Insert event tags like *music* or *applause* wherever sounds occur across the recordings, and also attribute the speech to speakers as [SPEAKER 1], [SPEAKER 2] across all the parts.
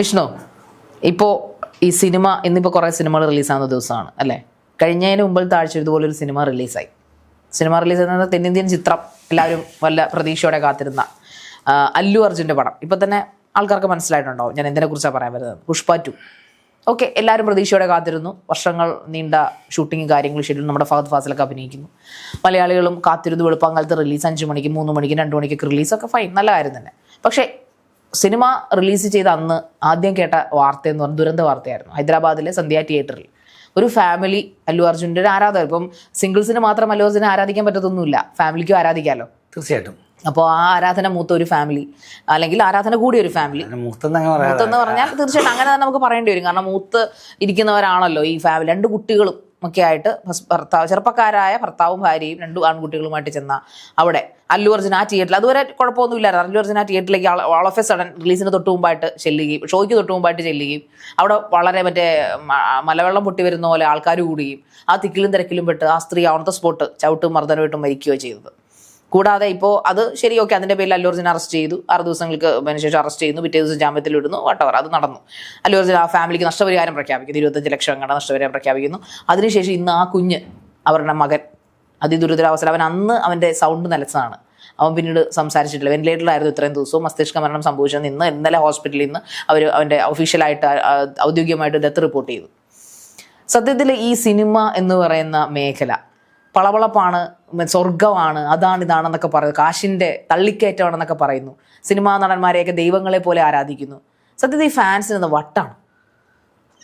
[SPEAKER 1] വിഷ്ണു ഇപ്പോൾ ഈ സിനിമ ഇന്നിപ്പോൾ കുറേ സിനിമകൾ റിലീസാകുന്ന ദിവസമാണ് അല്ലേ? കഴിഞ്ഞതിന് മുമ്പിൽ താഴ്ച ഇതുപോലെ ഒരു സിനിമ റിലീസായി. സിനിമ റിലീസ് ചെയ്യുന്നത് തെന്നിന്ത്യൻ ചിത്രം എല്ലാവരും വല്ല പ്രതീക്ഷയോടെ കാത്തിരുന്ന അല്ലു അർജുന്റെ പടം. ഇപ്പം തന്നെ ആൾക്കാർക്ക് മനസ്സിലായിട്ടുണ്ടാവും ഞാൻ എന്തിനെ കുറിച്ചാണ് പറയാൻ വരുന്നത്? പുഷ്പ ടു. ഓക്കെ എല്ലാവരും പ്രതീക്ഷയോടെ കാത്തിരുന്നു. വർഷങ്ങൾ നീണ്ട ഷൂട്ടിങ് കാര്യങ്ങൾ ഷെഡ്യൂൾ നമ്മുടെ ഫഹദ് ഫാസിലൊക്കെ അഭിനയിക്കുന്നു. മലയാളികളും കാത്തിരുന്നു വെളുപ്പാങ്കാലത്ത് റിലീസ് അഞ്ച് മണിക്ക് മൂന്ന് മണിക്ക് രണ്ട് മണിക്കൊക്കെ റിലീസൊക്കെ ഫൈൻ നല്ല കാര്യം തന്നെ. പക്ഷേ സിനിമ റിലീസ് ചെയ്ത അന്ന് ആദ്യം കേട്ട വാർത്ത എന്ന് പറഞ്ഞ ദുരന്ത വാർത്തയായിരുന്നു. ഹൈദരാബാദിലെ സന്ധ്യ തിയേറ്ററിൽ. ഒരു ഫാമിലി അല്ലു അർജുന്റെ ഒരു ആരാധകർ. ഇപ്പം സിംഗിൾസിന് മാത്രം അല്ലു അർജുനെ ആരാധിക്കാൻ പറ്റത്തൊന്നുമില്ല. ഫാമിലിക്കും ആരാധിക്കാമല്ലോ
[SPEAKER 2] തീർച്ചയായിട്ടും.
[SPEAKER 1] അപ്പോൾ ആ ആരാധന മൂത്ത ഒരു ഫാമിലി അല്ലെങ്കിൽ ആരാധന കൂടിയ ഒരു ഫാമിലി. മൂത്തെന്ന് പറഞ്ഞാൽ തീർച്ചയായിട്ടും അങ്ങനെ തന്നെ നമുക്ക് പറയേണ്ടി വരും. കാരണം മൂത്ത് ഇരിക്കുന്നവരാണല്ലോ ഈ ഫാമിലി. രണ്ട് കുട്ടികളും ഒക്കെ ആയിട്ട് ഹസ്- ഭർത്താവ് ചെറുപ്പക്കാരായ ഭർത്താവും ഭാര്യയും രണ്ടു ആൺകുട്ടികളുമായിട്ട് ചെന്ന അവിടെ അല്ലു അർജുന ആ തിയേറ്ററിൽ അതുവരെ കുഴപ്പമൊന്നുമില്ലായിരുന്നു അല്ലു അർജുന ആ തിയേറ്ററിലേക്ക് ഓൾ ഓഫ് എ സഡൻ റിലീസിന് തൊട്ട് മുമ്പായിട്ട് ചെല്ലുകയും ഷോയ്ക്ക് തൊട്ട് മുമ്പായിട്ട് ചെല്ലുകയും അവിടെ വളരെ മറ്റേ മലവെള്ളം പൊട്ടി വരുന്ന പോലെ ആൾക്കാർ കൂടുകയും ആ തിക്കിലും തിരക്കിലും പെട്ട് ആ സ്ത്രീ ഓൺ ദ സ്പോട്ട് ചവിട്ടും മർദ്ദനമായിട്ടും മരിക്കുകയോ ചെയ്തത്. കൂടാതെ ഇപ്പോൾ അത് ശരി ഓക്കെ അതിന്റെ പേരിൽ അല്ലൂർജിനെ അറസ്റ്റ് ചെയ്തു. ആറ് ദിവസങ്ങൾക്ക് ശേഷം അറസ്റ്റ് ചെയ്യുന്നു. പിറ്റേ ദിവസം ജാമ്യത്തിൽ വിടുന്നു. വട്ടവർ അത് നടന്നു. അല്ലൂർജിൻ ആ ഫാമിലിക്ക് നഷ്ടപരിഹാരം പ്രഖ്യാപിക്കുന്നു. ഇരുപത്തഞ്ച് ലക്ഷം കണ്ട നഷ്ടപരിഹാരം പ്രഖ്യാപിക്കുന്നു. അതിനുശേഷം ഇന്ന് ആ കുഞ്ഞ് അവരുടെ മകൻ അതിദുരിതരാവസ്ഥ അവൻ അന്ന് അവന്റെ സൗണ്ട് നിലച്ചതാണ്. അവൻ പിന്നീട് സംസാരിച്ചിട്ടില്ല. വെന്റിലേറ്ററിലായിരുന്നു ഇത്രയും ദിവസവും മസ്തിഷ്ക മരണം സംഭവിച്ചത്. ഇന്ന് ഇന്നലെ ഹോസ്പിറ്റലിൽ നിന്ന് അവർ അവന്റെ ഒഫീഷ്യലായിട്ട് ഔദ്യോഗികമായിട്ട് ഡെത്ത് റിപ്പോർട്ട് ചെയ്തു. സത്യത്തിൽ ഈ സിനിമ എന്ന് പറയുന്ന മേഖല പളവളപ്പാണ് സ്വർഗമാണ് അതാണ് ഇതാണെന്നൊക്കെ പറയുന്നു. കാശിന്റെ തള്ളിക്കയറ്റമാണെന്നൊക്കെ പറയുന്നു. സിനിമാ നടന്മാരെയൊക്കെ ദൈവങ്ങളെ പോലെ ആരാധിക്കുന്നു. സത്യത്തിൽ ഈ ഫാൻസിന് വട്ടാണ്.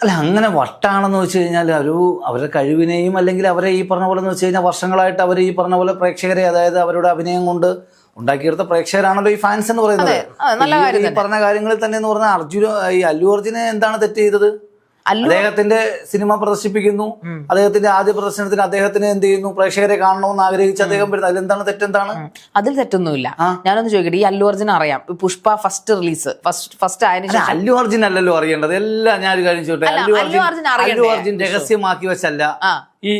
[SPEAKER 2] അല്ല അങ്ങനെ വട്ടാണെന്ന് വെച്ച് കഴിഞ്ഞാൽ ഒരു അവരുടെ കഴിവിനെയും അല്ലെങ്കിൽ അവരെ ഈ പറഞ്ഞ പോലെ എന്ന് വെച്ച് കഴിഞ്ഞാൽ വർഷങ്ങളായിട്ട് അവർ ഈ പറഞ്ഞ പോലെ പ്രേക്ഷകരെ അതായത് അവരുടെ അഭിനയം കൊണ്ട് ഉണ്ടാക്കിയെടുത്ത പ്രേക്ഷകരാണല്ലോ ഈ ഫാൻസ് എന്ന് പറയുന്നത്. ഈ- പറഞ്ഞ കാര്യങ്ങളിൽ തന്നെ എന്ന് പറഞ്ഞാൽ അർജുന ഈ അല്ലു അർജുനെ എന്താണ് തെറ്റ് ചെയ്തത്? അദ്ദേഹത്തിന്റെ സിനിമ പ്രദർശിപ്പിക്കുന്നു. അദ്ദേഹത്തിന്റെ ആദ്യ പ്രദർശനത്തിന് അദ്ദേഹത്തിന് എന്ത് ചെയ്യുന്നു? പ്രേക്ഷകരെ കാണണമെന്ന് ആഗ്രഹിച്ച് അദ്ദേഹം വരുന്നത്. അതിലെന്താണ് തെറ്റെന്താണ്?
[SPEAKER 1] അതിൽ തെറ്റൊന്നുമില്ല. ഞാനൊന്ന് ചോദിക്കട്ടെ ഈ അല്ലു അർജുൻ അറിയാം? Pushpa first release first first ആയതിനു ശേഷം.
[SPEAKER 2] അല്ലു അർജുൻ അല്ലല്ലോ അറിയേണ്ടത്. എല്ലാം ഞാൻ ഒരു കാര്യം ചോദിച്ചു
[SPEAKER 1] അല്ലു
[SPEAKER 2] അർജുൻ അല്ലു അർജുൻ രഹസ്യമാക്കി വെച്ചല്ല. ഈ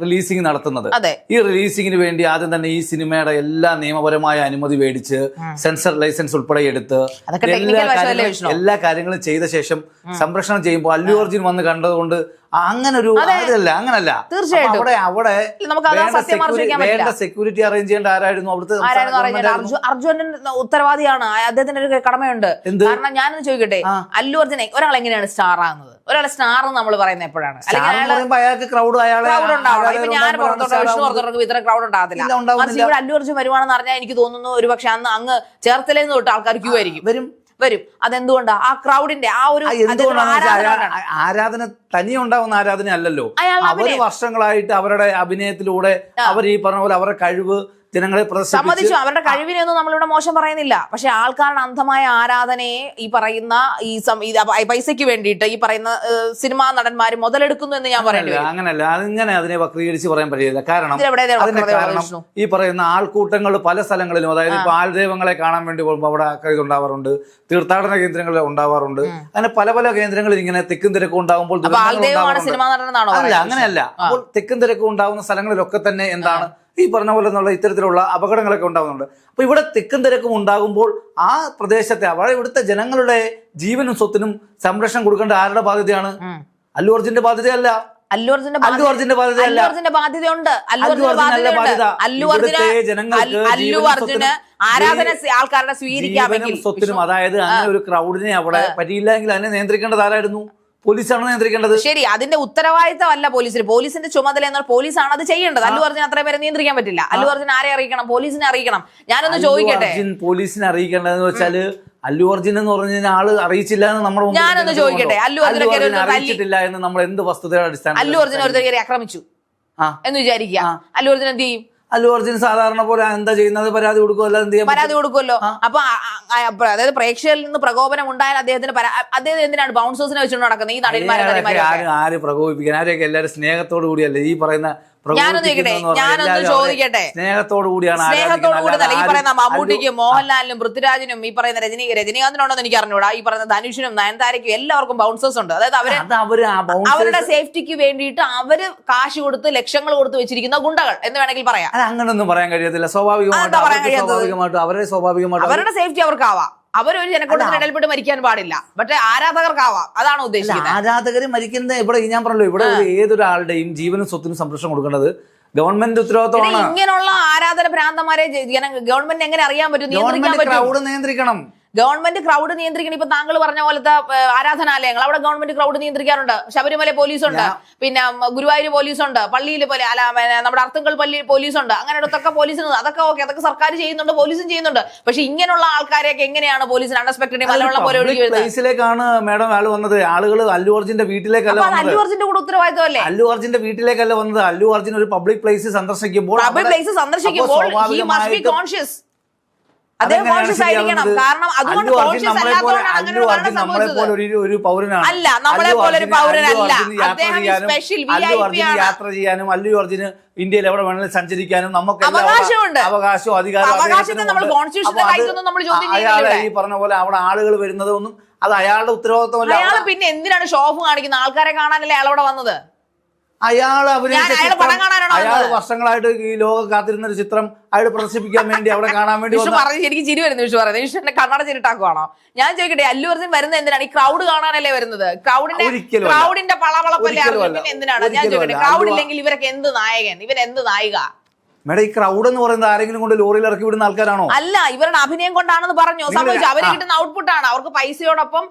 [SPEAKER 2] റിലീസിംഗ് നടത്തുന്നത്. ഈ റിലീസിംഗിന് വേണ്ടി ആദ്യം തന്നെ ഈ സിനിമയുടെ എല്ലാ നിയമപരമായ അനുമതി മേടിച്ച് സെൻസർ ലൈസൻസ് ഉൾപ്പെടെ എടുത്ത് എല്ലാ കാര്യങ്ങളും- ചെയ്ത ശേഷം സംരക്ഷണം ചെയ്യുമ്പോൾ അല്ലു അർജുൻ വന്ന് കണ്ടതുകൊണ്ട് അങ്ങനെ ഒരു അതല്ല അങ്ങനല്ല.
[SPEAKER 1] തീർച്ചയായിട്ടും.
[SPEAKER 2] അവിടെ വേണ്ട സെക്യൂരിറ്റി അറേഞ്ച് ചെയ്യേണ്ട ആരായിരുന്നു അവിടുത്തെ
[SPEAKER 1] അർജുനൻ ഉത്തരവാദിയാണ്. അദ്ദേഹത്തിന്റെ അദ്ദേഹത്തിന് ഒരു കടമയുണ്ട്. കാരണം ഞാനൊന്ന് ചോദിക്കട്ടെ. അല്ലു അർജുനെ ഒരാൾ എങ്ങനെയാണ് സ്റ്റാർ ആകുന്നത്? ഒരാളെ സ്റ്റാർ എന്ന് നമ്മൾ പറയുന്നത് എപ്പോഴാണ്?
[SPEAKER 2] അയാൾക്ക് ക്രൗഡ് അയാളെ
[SPEAKER 1] ക്രൗഡ് ഉണ്ടാവണം. ഇപ്പൊ ഞാൻ പുറത്തോട്ട് വിഷ്ണു പുറത്തോട്ട് ഇത്ര ക്രൗഡ് ഉണ്ടാകത്തില്ല ഇവിടെ അല്ലു അർജുൻ വരുവാണെന്ന് അറിഞ്ഞാൽ എനിക്ക് തോന്നുന്നു ഒരു പക്ഷെ അന്ന് അങ്ങ് ചേർത്തലേന്ന് തൊട്ട് ആൾക്കാർ ക്യൂ ആയിരിക്കും.
[SPEAKER 2] വരും.
[SPEAKER 1] വരും. അതെന്തുകൊണ്ടാ? ആ ക്രൗഡിന്റെ ആ ഒരു. ആരാധന
[SPEAKER 2] തനിയെ ഉണ്ടാവുന്ന ആരാധന അല്ലല്ലോ
[SPEAKER 1] അവർ
[SPEAKER 2] വർഷങ്ങളായിട്ട് അവരുടെ അഭിനയത്തിലൂടെ അവർ ഈ പറഞ്ഞ പോലെ അവരുടെ കഴിവ് ജനങ്ങളെ
[SPEAKER 1] സമ്മതിച്ചു. അവരുടെ കഴിവിനെയൊന്നും നമ്മളിവിടെ മോശം പറയുന്നില്ല. പക്ഷെ ആൾക്കാരുടെ അന്ധമായ ആരാധനയെ ഈ പറയുന്ന ഈ പൈസക്ക് പൈസയ്ക്ക് വേണ്ടിയിട്ട് ഈ പറയുന്ന സിനിമാ നടന്മാർ മുതലെടുക്കുന്നു എന്ന് ഞാൻ പറയുന്നത്
[SPEAKER 2] അങ്ങനല്ല അതിങ്ങനെ അതിനെ വക്രീകരിച്ച് പറയാൻ പറ്റില്ല. കാരണം? ഈ പറയുന്ന ആൾക്കൂട്ടങ്ങൾ പല സ്ഥലങ്ങളിലും അതായത് ഇപ്പൊ ആൾദൈവങ്ങളെ കാണാൻ വേണ്ടി പോകുമ്പോൾ അവിടെ ഇതുണ്ടാവാറുണ്ട്. തീർത്ഥാടന കേന്ദ്രങ്ങൾ ഉണ്ടാവാറുണ്ട്. അങ്ങനെ പല പല കേന്ദ്രങ്ങളിൽ ഇങ്ങനെ തിക്കും തിരക്കും ഉണ്ടാകുമ്പോൾ അല്ല അങ്ങനെയല്ല. അപ്പോൾ തെക്കും തിരക്കും ഉണ്ടാവുന്ന സ്ഥലങ്ങളിലൊക്കെ തന്നെ എന്താണ്? ഈ പറഞ്ഞ പോലെ എന്നുള്ള ഇത്തരത്തിലുള്ള അപകടങ്ങളൊക്കെ ഉണ്ടാകുന്നുണ്ട് അപ്പോൾ ഇവിടെ തിക്കും തിരക്കും ഉണ്ടാകുമ്പോൾ ആ പ്രദേശത്തെ അവിടെ ഇവിടുത്തെ ജനങ്ങളുടെ ജീവനും സ്വത്തിനും സംരക്ഷണം കൊടുക്കേണ്ട ആരുടെ ബാധ്യതയാണ്. അല്ലു അർജുന്റെ ബാധ്യതയല്ല.
[SPEAKER 1] അല്ലു അർജുന്റെ
[SPEAKER 2] അല്ലു അർജുന്റെ ബാധ്യതയല്ല.
[SPEAKER 1] അർജുന്റെ ബാധ്യതയുണ്ട്. അല്ലു
[SPEAKER 2] അല്ലു
[SPEAKER 1] അർജുന്റെ
[SPEAKER 2] ബാധ്യത.
[SPEAKER 1] അല്ലു അർജുന്
[SPEAKER 2] ജനങ്ങൾക്ക്
[SPEAKER 1] അൽ- അല്ലു അർജുന് ആരാധന ആൾക്കാരുടെ സ്വീകരിക്കാൻ
[SPEAKER 2] സ്വത്തിനും അതായത് അങ്ങനെ ഒരു ക്രൗഡിനെ അവിടെ പറ്റിയില്ലെങ്കിൽ അതിനെ നിയന്ത്രിക്കേണ്ടത് ആരായിരുന്നു? പോലീസാണ് നിയന്ത്രിക്കേണ്ടത്?
[SPEAKER 1] ശരി അതിന്റെ ഉത്തരവാദിത്തമല്ല പോലീസിന്. പോലീസിന്റെ ചുമതല എന്നാൽ പോലീസാണ് അത് ചെയ്യേണ്ടത്. അല്ലു അർജുൻ അത്രയും പേരെ നിയന്ത്രിക്കാൻ പറ്റില്ല. അല്ലു അർജുൻ ആരെ അറിയിക്കണം? പോലീസിനെ അറിയിക്കണം. ഞാനൊന്ന് ചോദിക്കട്ടെ?
[SPEAKER 2] പോലീസിനെ അറിയിക്കേണ്ടതെന്ന് വെച്ചാൽ അല്ലു അർജുൻ എന്ന് പറഞ്ഞ ആൾ അറിയിച്ചില്ല എന്ന് മുമ്പിൽ
[SPEAKER 1] ഞാനൊന്ന് ചോദിക്കട്ടെ, അല്ലു
[SPEAKER 2] അർജുൻ അറിയിച്ചിട്ടില്ല എന്ന് നമ്മൾ എന്ത് വസ്തുതയുടെ അടിസ്ഥാനം
[SPEAKER 1] അല്ലു അർജുൻ ഒരു ആക്രമിച്ചു എന്ന് വിചാരിക്കുക. അല്ലു അർജുൻ എന്ത് ചെയ്യും?
[SPEAKER 2] അല്ലു അർജുൻ സാധാരണ പോലെ എന്താ ചെയ്യുന്നത്? പരാതി കൊടുക്കുമല്ലോ എന്ത് ചെയ്യാം
[SPEAKER 1] പരാതി കൊടുക്കുമല്ലോ അപ്പൊ അതായത് പ്രേക്ഷകരിൽ നിന്ന് പ്രകോപനം ഉണ്ടായാൽ അദ്ദേഹത്തിന് അദ്ദേഹം എന്തിനാണ് ബൗൺസേഴ്സിനെ വെച്ചുകൊണ്ട് നടക്കുന്നത്? ഈ നടന്മാരെ
[SPEAKER 2] ആര് പ്രകോപിപ്പിക്കാൻ? ആരെയൊക്കെ എല്ലാവരും സ്നേഹത്തോടു കൂടിയല്ലേ? ഈ പറയുന്ന സ്നേഹത്തോടു കൂടിയാണ്
[SPEAKER 1] സ്നേഹത്തോടു കൂടി
[SPEAKER 2] ആരാധിക്കുന്നത്.
[SPEAKER 1] തന്നെ ഈ പറയുന്ന മമ്മൂട്ടിക്കും മോഹൻലാലിനും പൃഥ്വിരാജിനും ഈ പറയുന്ന രജനി രജനീകാന്തിനോടൊന്നും എനിക്ക് അറിഞ്ഞൂടാ ഈ പറയുന്ന ധനുഷിനും നയൻതാരയ്ക്കും എല്ലാവർക്കും ബൗൺസേഴ്സ് ഉണ്ട്. അതായത്
[SPEAKER 2] അവർ
[SPEAKER 1] അവരുടെ സേഫ്റ്റിക്ക് വേണ്ടിയിട്ട് അവർ കാശ് കൊടുത്ത് ലക്ഷങ്ങൾ കൊടുത്ത് വെച്ചിരിക്കുന്ന ഗുണ്ടകൾ എന്ന് വേണമെങ്കിൽ പറയാം.
[SPEAKER 2] അങ്ങനെയൊന്നും അങ്ങനൊന്നും പറയാൻ കഴിയത്തില്ല. സ്വാഭാവികമായിട്ട്
[SPEAKER 1] അവരുടെ
[SPEAKER 2] സ്വാഭാവികമായിട്ടും
[SPEAKER 1] അവരുടെ സേഫ്റ്റി അവർക്കാവാം. അവരൊരു ജനക്കൂട്ടത്തിൽ ഇടയിൽപ്പെട്ട് മരിക്കാൻ പാടില്ല. പക്ഷെ ആരാധകർക്കാവാം. അതാണ് ഉദ്ദേശിക്കുന്നത്.
[SPEAKER 2] ആരാധകർ മരിക്കുന്നത് ഇവിടെ ഞാൻ പറഞ്ഞല്ലോ ഇവിടെ ഏതൊരാളുടെയും ജീവനും സ്വത്തിനും സംരക്ഷണം കൊടുക്കേണ്ടത് ഗവൺമെന്റ് ഉത്തരവാദിത്തമാണ്.
[SPEAKER 1] ഇങ്ങനെയുള്ള ആരാധന ഭ്രാന്തമാരെ ഗവൺമെന്റ് എങ്ങനെ അറിയാൻ പറ്റും?
[SPEAKER 2] ക്രൗഡ് നിയന്ത്രിക്കണം.
[SPEAKER 1] ഗവൺമെന്റ് ക്രൗഡ് നിയന്ത്രിക്കണം. ഇപ്പൊ താങ്കൾ പറഞ്ഞ പോലത്തെ ആരാധനാലയങ്ങൾ. അവിടെ ഗവൺമെന്റ് ക്രൗഡ് നിയന്ത്രിക്കാറുണ്ട്. ശബരിമല പോലീസുണ്ട്. പിന്നെ ഗുരുവായൂർ പോലീസുണ്ട്. പള്ളിയിൽ പോലെ അല്ല നമ്മുടെ അർത്തുങ്കൽ പള്ളി പോലീസുണ്ട്. അങ്ങനെ അടുത്തൊക്കെ പോലീസിന് അതൊക്കെ ഓക്കെ അതൊക്കെ സർക്കാർ ചെയ്യുന്നുണ്ട് പോലീസും ചെയ്യുന്നുണ്ട്. പക്ഷെ ഇങ്ങനെയുള്ള ആൾക്കാരെയൊക്കെ എങ്ങനെയാണ് പോലീസിന് അൺഎക്സ്പെക്ടഡ് മലവെള്ളം പോലെ
[SPEAKER 2] പ്ലേസിലേക്കാണ് മാഡം ആൾ വന്നത്. ആളുകൾ അല്ലു അർജുന്റെ വീട്ടിലേക്കല്ല
[SPEAKER 1] അല്ലു അർജുന്റെ കൂടെ ഉത്തരവാദിത്തമല്ലേ?
[SPEAKER 2] അല്ലു അർജുന്റെ വീട്ടിലേക്കല്ല വന്നത്. അല്ലു അർജുൻ ഒരു പബ്ലിക് പ്ലേസ് സന്ദർശിക്കുമ്പോൾ
[SPEAKER 1] പബ്ലിക് പ്ലേസ് സന്ദർശിക്കുമ്പോൾ
[SPEAKER 2] അപ്പോൾ
[SPEAKER 1] ഹി മസ്റ്റ് ബി
[SPEAKER 2] സ്വാഭാവികമായിട്ടും
[SPEAKER 1] കോൺഷ്യസ് അദ്ദേഹം
[SPEAKER 2] അതെങ്ങനെയാണ്
[SPEAKER 1] കോൺഷ്യസ് ആയിരിക്കണം. കാരണം അതുകൊണ്ട് കോൺഷ്യസ്
[SPEAKER 2] നമ്മളെ പോലെ
[SPEAKER 1] അല്ലാത്തതുകൊണ്ടാണ് ഒരു
[SPEAKER 2] നമ്മളെ പോലെ ഒരു ഒരു പൗരനാണ്.
[SPEAKER 1] അല്ല, നമ്മളെ പോലെ ഒരു പൗരനല്ല. അദ്ദേഹം
[SPEAKER 2] ചെയ്യാനും
[SPEAKER 1] special
[SPEAKER 2] അല്ലു അർജുന് യാത്ര ചെയ്യാനും അല്ലു അർജുന് ഇന്ത്യയിൽ എവിടെ വേണമെങ്കിലും സഞ്ചരിക്കാനും നമുക്ക്
[SPEAKER 1] അവകാശമുണ്ട്.
[SPEAKER 2] അവകാശവും അധികാരവും അയാളെ ഈ പറഞ്ഞ പോലെ അവിടെ ആളുകൾ വരുന്നതൊന്നും അത് അയാളുടെ ഉത്തരവാദിത്വമല്ല.
[SPEAKER 1] അയാൾ പിന്നെ എന്തിനാണ് ഷോഫ് കാണിക്കുന്നത് ആൾക്കാരെ കാണാനല്ലേ അയാൾ അവിടെ വന്നത്?
[SPEAKER 2] അയാൾ അയാൾ വർഷങ്ങളായിട്ട് ഈ ലോകം കാത്തിരുന്ന ഒരു ചിത്രം അയാൾ പ്രദർശിപ്പിക്കാൻ വേണ്ടി അവിടെ കാണാൻ വേണ്ടി
[SPEAKER 1] പറഞ്ഞു ശരിക്കും ചിരി വരുന്നു വിഷു പറയുന്നത് വിഷു എന്നെ കണ്ണട ചിരിട്ടാക്കുവാണോ? ഞാൻ ചോദിക്കട്ടെ അല്ലു അർജുൻ വരുന്നത് എന്തിനാണ്? ഈ ക്രൗഡ് കാണാനല്ലേ വരുന്നത്? ക്രൗഡിന്റെ ക്രൗഡിന്റെ പളവളപ്പല്ലേ അർജുൻ എന്തിനാണ്? ഞാൻ ചോദിക്കട്ടെ ക്രൗഡ് ഇല്ലെങ്കിൽ ഇവരൊക്കെ എന്ത് നായകൻ? ഇവരെന്ത് നായിക?
[SPEAKER 2] മേഡം ഈ ക്രൗഡ് എന്ന് പറയുന്നത് ആരെങ്കിലും കൊണ്ട് ലോറിയിൽ ഇറക്കി വിടുന്ന ആൾക്കാരാണോ?
[SPEAKER 1] അല്ല ഇവരുടെ അഭിനയം കൊണ്ടാണെന്ന് പറഞ്ഞു? സംഭവിച്ചു?
[SPEAKER 2] അവർ.
[SPEAKER 1] കിട്ടുന്ന ഔട്ട്പുട്ട് ആണ്. അവർക്ക് പൈസയോടൊപ്പം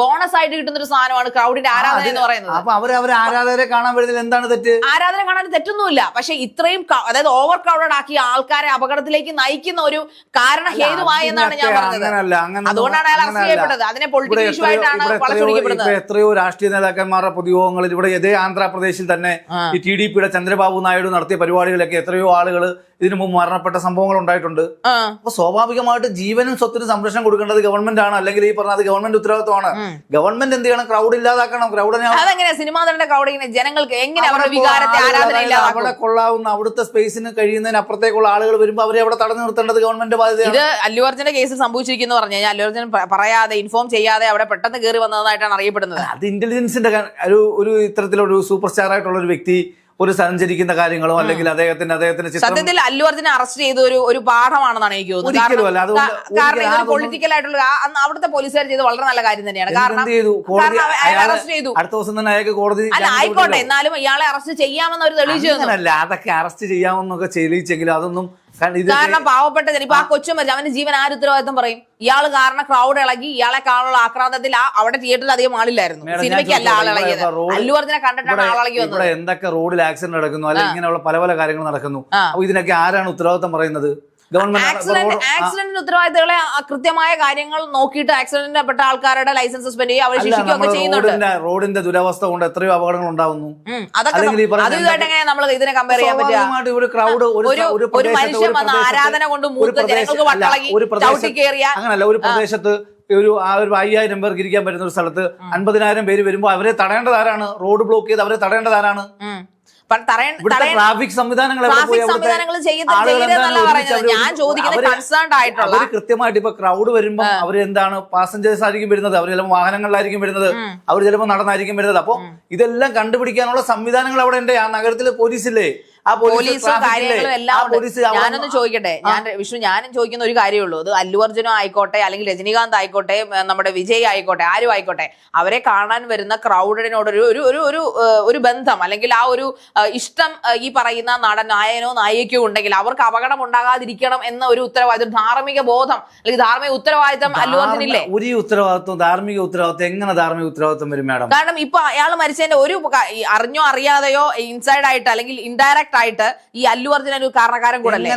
[SPEAKER 1] ബോണസ് ആയിട്ട് കിട്ടുന്ന ഒരു സാധനമാണ് ക്രൗഡിന്റെ ആരാധന എന്ന് പറയുന്നത്.
[SPEAKER 2] അപ്പൊ അവർ അവർ ആരാധകരെ കാണാൻ വരുന്നതിൽ എന്താണ് തെറ്റ്?
[SPEAKER 1] ആരാധന കാണാൻ തെറ്റൊന്നുമില്ല. പക്ഷെ ഇത്രയും അതായത് ഓവർ ക്രൗഡഡ് ആക്കി ആൾക്കാരെ അപകടത്തിലേക്ക് നയിക്കുന്ന ഒരു കാരണ ഹേതുമായി എന്നാണ് ഞാൻ പറഞ്ഞത്. അതുകൊണ്ടാണ് അയാൾ അറസ്റ്റ് ചെയ്യപ്പെട്ടത് അതിനെ പൊളിറ്റിക്കൽ ഇഷ്യൂ ആയിട്ടാണ്
[SPEAKER 2] എത്രയോ രാഷ്ട്രീയ നേതാക്കന്മാരുടെ പൊതുയോഗങ്ങളിൽ ഇവിടെ ഇതേ ആന്ധ്രാപ്രദേശിൽ തന്നെ ടി ഡി പിയുടെ ചന്ദ്രബാബു നായിഡു നടത്തിയ പരിപാടികളൊക്കെ എത്രയോ ആളുകൾ ഇതിനു മുമ്പ് മരണപ്പെട്ട സംഭവങ്ങൾ ഉണ്ടായിട്ടുണ്ട്. അപ്പൊ സ്വാഭാവികമായിട്ട് ജീവനും സ്വത്തിനും സംരക്ഷണം കൊടുക്കേണ്ടത് ഗവൺമെന്റ് ആണ്. അല്ലെങ്കിൽ ഈ പറഞ്ഞത് ഗവൺമെന്റ് ഉത്തരവാദിത്വമാണ്. ഗവൺമെന്റ് എന്ത് ചെയ്യണം? ക്രൗഡ് ഇല്ലാതാക്കണം. ക്രൗഡിനെ
[SPEAKER 1] സിനിമാ നടന്റെ ക്രൗഡ് ജനങ്ങൾക്ക് എങ്ങനെ
[SPEAKER 2] അവിടെ കൊള്ളാവുന്ന അവിടുത്തെ സ്പേസിന് കഴിയുന്നതിന് അപ്പുറത്തേക്കുള്ള ആളുകൾ വരുമ്പോൾ അവരെ അവിടെ തടഞ്ഞു നിർത്തേണ്ടത് ഗവൺമെന്റ് ബാധ്യതയാണ്.
[SPEAKER 1] ഇത് അല്ലു അർജുന്റെ കേസിൽ സംഭവിച്ചിരിക്കുന്നു പറഞ്ഞു കഴിഞ്ഞാൽ അല്ലു അർജുൻ പറയാതെ ഇൻഫോം ചെയ്യാതെ അവിടെ പെട്ടെന്ന് കയറി വന്നതായിട്ടാണ് അറിയപ്പെടുന്നത്.
[SPEAKER 2] അത് ഇന്റലിജൻസിന്റെ ഒരു ഒരു ഇത്തരത്തിലൊരു സൂപ്പർ സ്റ്റാർ ആയിട്ടുള്ള ഒരു വ്യക്തി ഒരു സഞ്ചരിക്കുന്ന കാര്യങ്ങളോ അല്ലെങ്കിൽ അദ്ദേഹത്തിന് അദ്ദേഹത്തിന്റെ ചിത്രം
[SPEAKER 1] സത്യത്തിൽ അല്ലു അർജുനെ അറസ്റ്റ് ചെയ്ത ഒരു ഒരു പാഠമാണെന്നാണ് എനിക്ക് തോന്നുന്നത്. കാരണം ഇതൊരു പൊളിറ്റിക്കൽ ആയിട്ടുള്ള അവിടുത്തെ പോലീസുകാർ ചെയ്ത് വളരെ നല്ല കാര്യം തന്നെയാണ്. കാരണം അറസ്റ്റ് ചെയ്തു.
[SPEAKER 2] അടുത്ത ദിവസം തന്നെ അയാൾക്ക് കോടതി
[SPEAKER 1] അല്ല ആയിക്കോട്ടെ. എന്നാലും ഇയാളെ അറസ്റ്റ് ചെയ്യാമെന്ന് അവർ തെളിയിച്ചു
[SPEAKER 2] അതൊക്കെ അറസ്റ്റ് ചെയ്യാമെന്നൊക്കെ തെളിയിച്ചെങ്കിലും അതൊന്നും കാരണം
[SPEAKER 1] പാവപ്പെട്ട ഇപ്പൊ ആ കൊച്ചു മരിച്ചു അവന്റെ ജീവൻ ആര് ഉത്തരവാദിത്വം പറയും? ഇയാൾ കാരണം ക്രൗഡ് ഇളകി ഇയാളെ കാണാനുള്ള ആക്രാന്തത്തിൽ അവിടെ തിയേറ്ററിൽ അധികം ആളില്ലായിരുന്നു.
[SPEAKER 2] സിനിമയ്ക്കല്ല
[SPEAKER 1] സിനിമയ്ക്ക് അല്ല
[SPEAKER 2] ചോദിച്ചോട്ടെ,
[SPEAKER 1] ആളിളകിയത്. അല്ലു അർജുനെ കണ്ടിട്ടാണ് ആളിളകി വന്നത്.
[SPEAKER 2] എന്തൊക്കെ റോഡിൽ ആക്സിഡന്റ് നടക്കുന്നു അല്ലെങ്കിൽ ഇങ്ങനെയുള്ള പല പല കാര്യങ്ങൾ നടക്കുന്നു. അപ്പൊ ഇതിനൊക്കെ ആരാണ് ഉത്തരവാദിത്വം പറയുന്നത്?
[SPEAKER 1] ആക്സിഡന്റ് ആക്സിഡന്റിന് ഉത്തരവാദിത്തങ്ങളെ കൃത്യമായ കാര്യങ്ങൾ നോക്കിയിട്ട് ആക്സിഡന്റിൽ പെട്ട ആൾക്കാരുടെ ലൈസൻസ് സസ്പെൻഡ് ചെയ്യുക അവരെ ശിക്ഷിക്കുകയൊക്കെ ചെയ്യുന്നുണ്ട്.
[SPEAKER 2] റോഡിന്റെ ദുരവസ്ഥ കൊണ്ട് എത്രയോ അപകടങ്ങൾ ഉണ്ടാവുന്നു.
[SPEAKER 1] അതൊക്കെ നമ്മൾ ഇതിനെ കമ്പയർ ചെയ്യാൻ പറ്റുക?
[SPEAKER 2] ഒരു ക്രൗഡ്
[SPEAKER 1] മനുഷ്യൻ വന്ന ആരാധന കൊണ്ട് ജനങ്ങൾക്ക് വട്ടളകി ചവിട്ടി കയറിയ
[SPEAKER 2] അങ്ങനല്ല ഒരു പ്രദേശത്ത് ഒരു ആ ഒരു അയ്യായിരം പേർക്ക് ഇരിക്കാൻ പറ്റുന്ന ഒരു സ്ഥലത്ത് അൻപതിനായിരം പേര് വരുമ്പോൾ അവരെ തടയേണ്ടതാരാണ് റോഡ് ബ്ലോക്ക് ചെയ്ത് അവരെ തടയേണ്ടത് ആരാണ്? ട്രാഫിക് സംവിധാനങ്ങൾ
[SPEAKER 1] സംവിധാനങ്ങൾ ഞാൻ ചോദിക്കുന്നത് കൺസേൺഡ് ആയിട്ടുള്ള
[SPEAKER 2] കൃത്യമായിട്ട് ഇപ്പൊ ക്രൗഡ് വരുമ്പോൾ അവർ എന്താണ് പാസഞ്ചേഴ്സ് ആയിരിക്കും വരുന്നത്? അവർ ചിലപ്പോൾ വാഹനങ്ങളിലായിരിക്കും വരുന്നത്. അവർ ചിലപ്പോൾ നടന്നായിരിക്കും വരുന്നത്. അപ്പോൾ ഇതെല്ലാം കണ്ടുപിടിക്കാനുള്ള സംവിധാനങ്ങൾ അവിടെ ഉണ്ട്. ആ നഗരത്തിലെ പോലീസില്ലേ? ആ പോലീസ്?
[SPEAKER 1] കാര്യങ്ങളും എല്ലാം ഞാനൊന്ന് ചോദിക്കട്ടെ? ഞാൻ വിഷ്ണു ഞാനും ചോദിക്കുന്ന ഒരു കാര്യമേ ഉള്ളൂ. അത് അല്ലു അർജുനോ ആയിക്കോട്ടെ അല്ലെങ്കിൽ രജനീകാന്ത് ആയിക്കോട്ടെ നമ്മുടെ വിജയ് ആയിക്കോട്ടെ ആരും ആയിക്കോട്ടെ അവരെ കാണാൻ വരുന്ന ക്രൗഡിനോടൊരു ഒരു ഒരു ഒരു ഒരു ബന്ധം അല്ലെങ്കിൽ ആ ഒരു ഇഷ്ടം ഈ പറയുന്ന നടൻ നായനോ നായികയോ ഉണ്ടെങ്കിൽ അവർക്ക് അപകടം ഉണ്ടാകാതിരിക്കണം എന്ന ഒരു ഉത്തരവാദിത്വം ധാർമ്മിക ബോധം അല്ലെങ്കിൽ ധാർമ്മിക ഉത്തരവാദിത്വം അല്ലു അർജുനില്ലേ?
[SPEAKER 2] ഒരു ഉത്തരവാദിത്വം ധാർമ്മിക ഉത്തരവാദിത്വം എങ്ങനെ ധാർമ്മിക ഉത്തരവാദിത്വം വരും മാഡം?
[SPEAKER 1] കാരണം ഇപ്പൊ അയാൾ മരിച്ചതിന്റെ ഒരു അറിഞ്ഞോ അറിയാതെയോ ഇൻസൈഡ് ആയിട്ട് അല്ലെങ്കിൽ ഇൻഡയറക്റ്റ് ആയിട്ട് ഈ അല്ലു അർജുന ഒരു കാരണക്കാരൻ
[SPEAKER 2] കൂടെ അല്ലേ?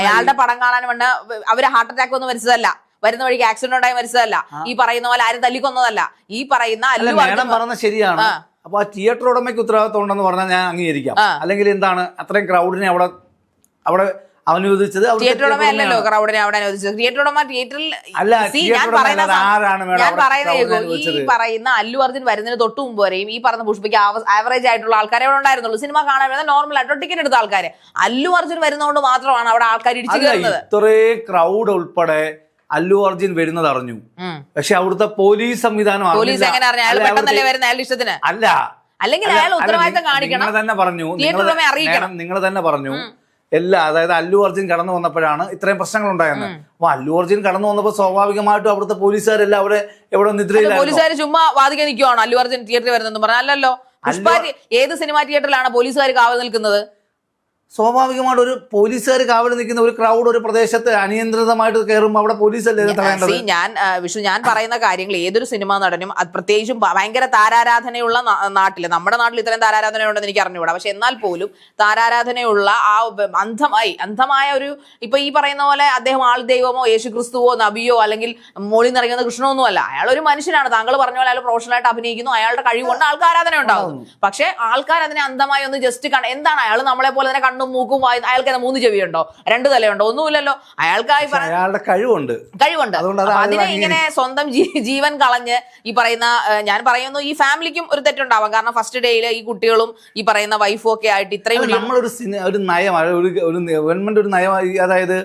[SPEAKER 1] അയാളുടെ പടം കാണാൻ വേണ്ട അവർ ഹാർട്ട് അറ്റാക്ക് ഒന്നും മരിച്ചതല്ല വരുന്ന വഴിക്ക് ആക്സിഡന്റ് ഉണ്ടായി മരിച്ചതല്ല ഈ പറയുന്ന പോലെ ആരും തല്ലിക്കൊന്നതല്ല. ഈ പറയുന്ന
[SPEAKER 2] അല്ലു പറഞ്ഞ ശരിയാണ്. അപ്പൊ ആ തിയേറ്റർ ഉടമയ്ക്ക് ഉത്തരവാദിത്വം ഉണ്ടെന്ന് പറഞ്ഞാൽ ഞാൻ അംഗീകരിക്കാം. അല്ലെങ്കിൽ എന്താണ് അത്രയും ക്രൗഡിനെ അവിടെ അവിടെ അനുവദിച്ചത് അവിടുത്തെ
[SPEAKER 1] തിയേറ്റർ ഉടമ അല്ലല്ലോ ക്രൗഡിനെ അവിടെ അനുവദിച്ചത് തിയേറ്റർ ഉടമ തിയേറ്ററിൽ
[SPEAKER 2] അല്ല,
[SPEAKER 1] ഞാൻ പറയുന്ന. ഈ പറയുന്ന അല്ലു അർജുൻ വരുന്നതിന് തൊട്ട് മുമ്പ് വരെയും ഈ പറഞ്ഞ പുഷ്പയ്ക്ക് ആവറേജ് ആയിട്ടുള്ള ആൾക്കാരെ അവിടെ ഉണ്ടായിരുന്നുള്ളൂ. സിനിമ കാണാൻ നോർമൽ ആയിട്ട് ടിക്കറ്റ് എടുത്ത ആൾക്കാര്. അല്ലു അർജുൻ വരുന്നതുകൊണ്ട് മാത്രമാണ് അവിടെ ആൾക്കാർ ഇടിച്ചു കയറുന്നത്.
[SPEAKER 2] ഇത്രയും ക്രൗഡ് ഉൾപ്പെടെ അല്ലു അർജുൻ വരുന്നത് അറിഞ്ഞു. പക്ഷെ അവിടുത്തെ പോലീസ് സംവിധാനം
[SPEAKER 1] പോലീസ് എങ്ങനെ അറിഞ്ഞു? അയാൾ പെട്ടെന്നല്ലേ വരുന്ന അയാളുടെ ഇഷ്ടത്തിന്?
[SPEAKER 2] അല്ല.
[SPEAKER 1] അല്ലെങ്കിൽ അയാൾ ഉത്തരവാദിത്തം കാണിക്കണം.
[SPEAKER 2] തന്നെ പറഞ്ഞു. നിങ്ങൾ തന്നെ പറഞ്ഞു. എല്ലാ അതായത് അല്ലു അർജുൻ കടന്നു വന്നപ്പോഴാണ് ഇത്രയും പ്രശ്നങ്ങൾ ഉണ്ടായത് അപ്പൊ അല്ലു അർജുൻ കടന്നു വന്നപ്പോൾ സ്വാഭാവികമായിട്ടും അവിടുത്തെ പോലീസുകാരെല്ലാം അവിടെ എവിടെ നിദ്രയിലായിരുന്നു.
[SPEAKER 1] പോലീസുകാർ ചുമ്മാ വാദിക്കാൻ നിൽക്കുവാണോ അല്ലു അർജുൻ തിയേറ്ററിൽ വരുന്നെന്ന് പറഞ്ഞാൽ അല്ലല്ലോ. ഏത് സിനിമാ തിയേറ്ററിലാണ് പോലീസുകാർ കാവൽ നിൽക്കുന്നത്?
[SPEAKER 2] സ്വാഭാവികമായിട്ട് ഒരു പോലീസുകാർ കാവൽ നിൽക്കുന്ന ഒരു ക്രൗഡ് ഒരു പ്രദേശത്ത് അനിയന്ത്രിതമായിട്ട് കയറുമ്പോൾ അവിടെ പോലീസല്ലേ അല്ലേ തടയേണ്ടത്?
[SPEAKER 1] ഞാൻ വിഷു വിഷ്ണു ഞാൻ പറയുന്ന കാര്യങ്ങൾ ഏതൊരു സിനിമാ നടനും അത് പ്രത്യേകിച്ചും ഭയങ്കര താരാരാധനയുള്ള നാട്ടിൽ നാട്ടിൽ. നമ്മുടെ നാട്ടിൽ ഇത്രയും താരാരാധനയുണ്ടെന്ന് എനിക്ക് അറിഞ്ഞുകൂടാ. പക്ഷെ എന്നാൽ പോലും താരാരാധനയുള്ള ആ അന്ധമായി അന്ധമായ ഒരു ഇപ്പൊ ഈ പറയുന്ന പോലെ അദ്ദേഹം ആൾ ദൈവമോ യേശു ക്രിസ്തുവോ നബിയോ അല്ലെങ്കിൽ മോളി നിറയുന്ന കൃഷ്ണോ കൃഷ്ണനൊന്നും അല്ല. അയാൾ ഒരു മനുഷ്യനാണ്. താങ്കൾ പറഞ്ഞ പോലെ അയാൾ പ്രൊഫഷണൽ ആയിട്ട് അഭിനയിക്കുന്നു. അയാളുടെ കഴിവുകൊണ്ട് ആൾക്കാരാധന ആൾക്ക് ആരാധന ഉണ്ടാകുന്നു പക്ഷെ ആൾക്കാർ അതിനെ അന്ധമായി ഒന്ന് ജസ്റ്റ് എന്താണ്? അയാൾ നമ്മളെ പോലെ തന്നെ കണ്ണും മൂക്കും വായും അയാൾക്ക് മൂന്ന് ചെവിയുണ്ടോ? രണ്ട് തലയുണ്ടോ? ഒന്നുമില്ലല്ലോ. അയാൾക്കായി
[SPEAKER 2] അയാളുടെ കഴിവുണ്ട്.
[SPEAKER 1] കഴിവുണ്ട്. അതിനെ ഇങ്ങനെ സ്വന്തം ജീവൻ കളഞ്ഞ് ഈ പറയുന്ന ഞാൻ പറയുന്നു ഈ ഫാമിലിക്കും ഒരു തെറ്റുണ്ടാവാം. കാരണം ഫസ്റ്റ് ഡേയിൽ ഈ കുട്ടികളും ഈ പറയുന്ന വൈഫും ഒക്കെ ആയിട്ട് ഇത്രയും
[SPEAKER 2] നമ്മളൊരു സിനിമ ഒരു നയം ഒരു ഗവൺമെന്റ് ഒരു നയം അതായത്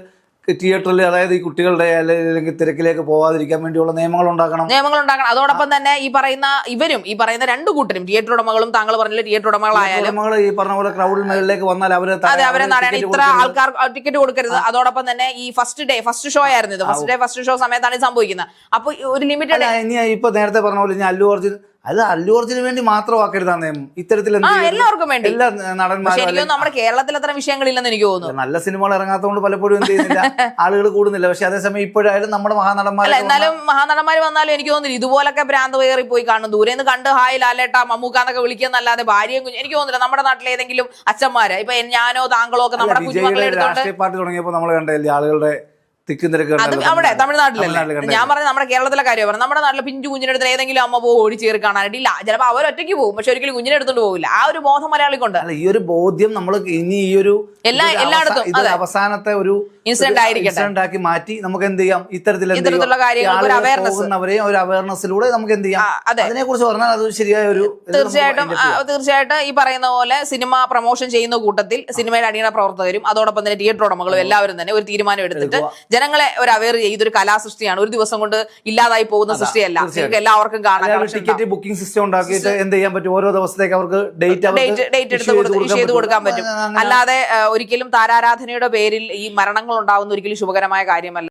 [SPEAKER 2] തിയേറ്ററിൽ അതായത് ഈ കുട്ടികളുടെ അല്ലെങ്കിൽ തിരക്കിലേക്ക് പോവാതിരിക്കാൻ വേണ്ടിയുള്ള നിയമങ്ങൾ ഉണ്ടാക്കണം.
[SPEAKER 1] നിയമങ്ങൾ ഉണ്ടാക്കണം അതോടൊപ്പം തന്നെ ഈ പറയുന്ന ഇവരും ഈ പറയുന്ന രണ്ടു കൂട്ടരും തിയേറ്റർ ഉടമകളും താങ്കൾ പറഞ്ഞില്ല തിയേറ്റർ ഉടമകളായാലും
[SPEAKER 2] ഈ പറഞ്ഞ പോലെ ക്രൗഡിൽ മേളിലേക്ക് വന്നാൽ അവർ ത-
[SPEAKER 1] അതെ അവരെ
[SPEAKER 2] അവർ
[SPEAKER 1] ഇത്ര. ആൾക്കാർ ടിക്കറ്റ് കൊടുക്കരുത്. അതോടൊപ്പം തന്നെ ഈ ഫസ്റ്റ് ഡേ ഫസ്റ്റ് ഷോ ആയിരുന്നു ഇത്. ഫസ്റ്റ് ഡേ ഫസ്റ്റ് ഷോ സമയത്താണ് സംഭവിക്കുന്നത്. അപ്പൊ ഒരു ലിമിറ്റഡ്
[SPEAKER 2] ഇപ്പൊ നേരത്തെ പറഞ്ഞ പോലെ ഞാൻ അല്ലു അർജുൻ അത് അല്ലു അർജുന് വേണ്ടി മാത്രം ആ ഇത്തരത്തിൽ
[SPEAKER 1] എല്ലാവർക്കും വേണ്ടി.
[SPEAKER 2] എല്ലാ നടന്മാരും
[SPEAKER 1] നമ്മുടെ കേരളത്തിൽ അത്ര വിഷയങ്ങളില്ലെന്ന് എനിക്ക് തോന്നുന്നു.
[SPEAKER 2] നല്ല സിനിമകൾ ഇറങ്ങാത്തതുകൊണ്ട് പലപ്പോഴും എന്ത് ചെയ്യുന്നില്ല. *laughs* ആളുകൾ കൂടുന്നില്ല. പക്ഷെ അതേസമയം ഇപ്പോഴായാലും നമ്മുടെ മഹാനടന്മാർ
[SPEAKER 1] എന്നാലും മഹാനടന്മാർ വന്നാലും എനിക്ക് തോന്നുന്നില്ല. ഇതുപോലൊക്കെ ഭ്രാന്ത് കയറി പോയി കാണും. ദൂരെ നിന്ന് കണ്ട് ഹായ് ലാലേട്ട മമ്മൂക്കാന്നൊക്കെ വിളിക്കുന്നല്ലാതെ ഭാര്യയും കുഞ്ഞു എനിക്ക് തോന്നുന്നില്ല. നമ്മുടെ നാട്ടിലെ ഏതെങ്കിലും അച്ഛന്മാര് ഇപ്പൊ ഞാനോ താങ്കളോ ഒക്കെ നമ്മുടെ കുഞ്ഞുമക്കളെ എടുത്തോണ്ട്
[SPEAKER 2] രാഷ്ട്രീയ പാർട്ടി തുടങ്ങിയപ്പോൾ നമ്മൾ കണ്ടല്ലേ ആളുകളുടെ
[SPEAKER 1] അവിടെ
[SPEAKER 2] തമിഴ്നാട്ടിൽ
[SPEAKER 1] തമിഴ്നാട്ടിലല്ലേ ഞാൻ പറഞ്ഞ നമ്മുടെ കേരളത്തിലെ കാര്യം. പറഞ്ഞു നമ്മുടെ നാട്ടിലെ പിഞ്ചു കുഞ്ഞിന്റെ അടുത്ത് ഏതെങ്കിലും അമ്മ പോകും ഓടി ചേർ കാണാനായിട്ടില്ല. ചിലപ്പോൾ അവർ ഒറ്റയ്ക്ക് പോകും പക്ഷെ ഒരിക്കലും കുഞ്ഞിനെ എടുത്തോണ്ട് പോകില്ല ആ ഒരു ബോധം മലയാളിക്കുണ്ട്.
[SPEAKER 2] ഈ ഒരു ബോധ്യം നമ്മൾ ഇനി ഈ ഒരു
[SPEAKER 1] എല്ലാ- എല്ലായിടത്തും,
[SPEAKER 2] അവസാ- അവസാനത്തെ ഒരു
[SPEAKER 1] Incident ആയിരിക്കട്ടെ.
[SPEAKER 2] ഇൻസിഡന്റ് ആക്കി മാറ്റി നമുക്ക് എന്ത് ചെയ്യാം? ഇത്തരത്തിൽ ചെയ്യാം?
[SPEAKER 1] ഇത്തരത്തിലുള്ള കാര്യങ്ങൾക്ക് ഒരു
[SPEAKER 2] അവയർനെസ്സിലൂടെ നമുക്ക് എന്ത് ചെയ്യാം. അതിനെ കുറിച്ച് പറഞ്ഞാൽ അത് ശരിയായ ഒരു
[SPEAKER 1] തീർച്ചയായിട്ടും
[SPEAKER 2] ചെയ്യാം.
[SPEAKER 1] തീർച്ചയായിട്ടും ഈ പറയുന്ന പോലെ സിനിമ പ്രൊമോഷൻ ചെയ്യുന്ന കൂട്ടത്തിൽ സിനിമയുടെ അടിയണ പ്രവർത്തകരും അതോടൊപ്പം തന്നെ തിയേറ്റർ ഉടമകളും എല്ലാവരും തന്നെ ഒരു തീരുമാനം എടുത്തിട്ട് ജനങ്ങളെ ഒരു അവയർ ചെയ്ത് ഇതൊരു കലാസൃഷ്ടിയാണ്. ഒരു ദിവസം കൊണ്ട് ഇല്ലാതായി പോകുന്ന സൃഷ്ടിയല്ല. നിങ്ങൾക്ക് എല്ലാവർക്കും കാണാൻ
[SPEAKER 2] ടിക്കറ്റ് ബുക്കിംഗ് സിസ്റ്റം ഉണ്ടാക്കിയിട്ട് എന്ത് ചെയ്യാൻ പറ്റും? ഓരോ ദിവസത്തേക്ക് അവർക്ക് ഡേറ്റ്
[SPEAKER 1] ഡേറ്റ് എടുത്ത് ചെയ്ത് കൊടുക്കാൻ പറ്റും. അല്ലാതെ ഒരിക്കലും താരാരാധനയുടെ പേരിൽ ഈ മരണങ്ങൾ ഉണ്ടാവുന്ന ഒരിക്കലും ശുഭകരമായ കാര്യമല്ല.